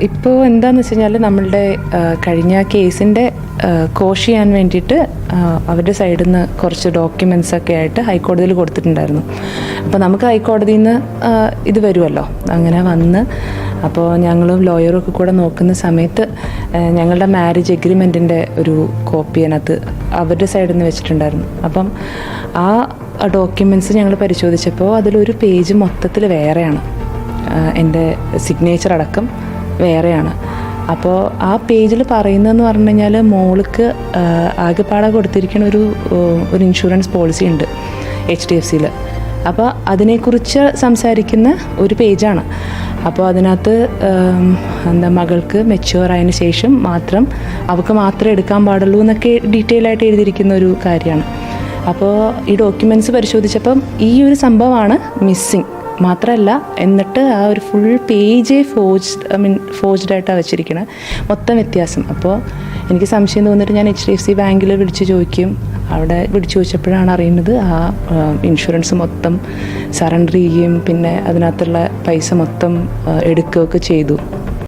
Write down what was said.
ഇപ്പോൾ എന്താണെന്ന് വെച്ച് കഴിഞ്ഞാൽ നമ്മളുടെ കഴിഞ്ഞ കേസിന്റെ കോഷ് ചെയ്യാൻ വേണ്ടിയിട്ട് അവരുടെ സൈഡിൽ നിന്ന് കുറച്ച് ഡോക്യുമെൻസ് ഒക്കെ ആയിട്ട് ഹൈക്കോടതിയിൽ കൊടുത്തിട്ടുണ്ടായിരുന്നു. അപ്പോൾ നമുക്ക് ഹൈക്കോടതിയിൽ നിന്ന് ഇത് വരുമല്ലോ അങ്ങനെ വന്ന് അപ്പോൾ ഞങ്ങളും ലോയറും ഒക്കെ കൂടെ നോക്കുന്ന സമയത്ത് ഞങ്ങളുടെ മാരേജ് എഗ്രിമെന്റിന്റെ ഒരു കോപ്പി അതിനകത്ത് അവരുടെ സൈഡിൽ നിന്ന് വെച്ചിട്ടുണ്ടായിരുന്നു. അപ്പം ആ ഡോക്യുമെന്റ്സ് ഞങ്ങൾ പരിശോധിച്ചപ്പോൾ അതിലൊരു പേജ് മൊത്തത്തിൽ വേറെയാണ്. എന്റെ സിഗ്നേച്ചർ അടക്കം. വേറെയാണ്. അപ്പോൾ ആ പേജിൽ പറയുന്നതെന്ന് പറഞ്ഞു കഴിഞ്ഞാൽ മോൾക്ക് ആകെപ്പാടെ കൊടുത്തിരിക്കുന്ന ഒരു ഒരു ഇൻഷുറൻസ് പോളിസി ഉണ്ട് എച്ച് ഡി എഫ് സിയിൽ അപ്പോൾ അതിനെക്കുറിച്ച് സംസാരിക്കുന്ന ഒരു പേജാണ്. അപ്പോൾ അതിനകത്ത് എന്താ മകൾക്ക് മെച്യൂർ ആയതിനു ശേഷം മാത്രം അവൾക്ക് മാത്രമേ എടുക്കാൻ പാടുള്ളൂ എന്നൊക്കെ ഡീറ്റെയിൽ ആയിട്ട് എഴുതിയിരിക്കുന്ന ഒരു കാര്യമാണ്. അപ്പോൾ ഈ ഡോക്യുമെന്റ്സ് പരിശോധിച്ചപ്പം ഈ ഒരു സംഭവമാണ് മിസ്സിങ് മാത്രമല്ല എന്നിട്ട് ആ ഒരു full page forged I mean forged ആയിട്ടാണ് വെച്ചിരിക്കുന്നത് മൊത്തം വ്യത്യാസം. അപ്പോൾ എനിക്ക് സംശയം തോന്നിയിട്ട് ഞാൻ എച്ച് ഡി എഫ് സി ബാങ്കിൽ വിളിച്ച് ചോദിക്കും. അവിടെ വിളിച്ച് ചോദിച്ചപ്പോഴാണ് അറിയുന്നത് ആ ഇൻഷുറൻസ് മൊത്തം സറണ്ടർ ചെയ്യുകയും പിന്നെ അതിനകത്തുള്ള പൈസ മൊത്തം എടുക്കുകയൊക്കെ ചെയ്തു.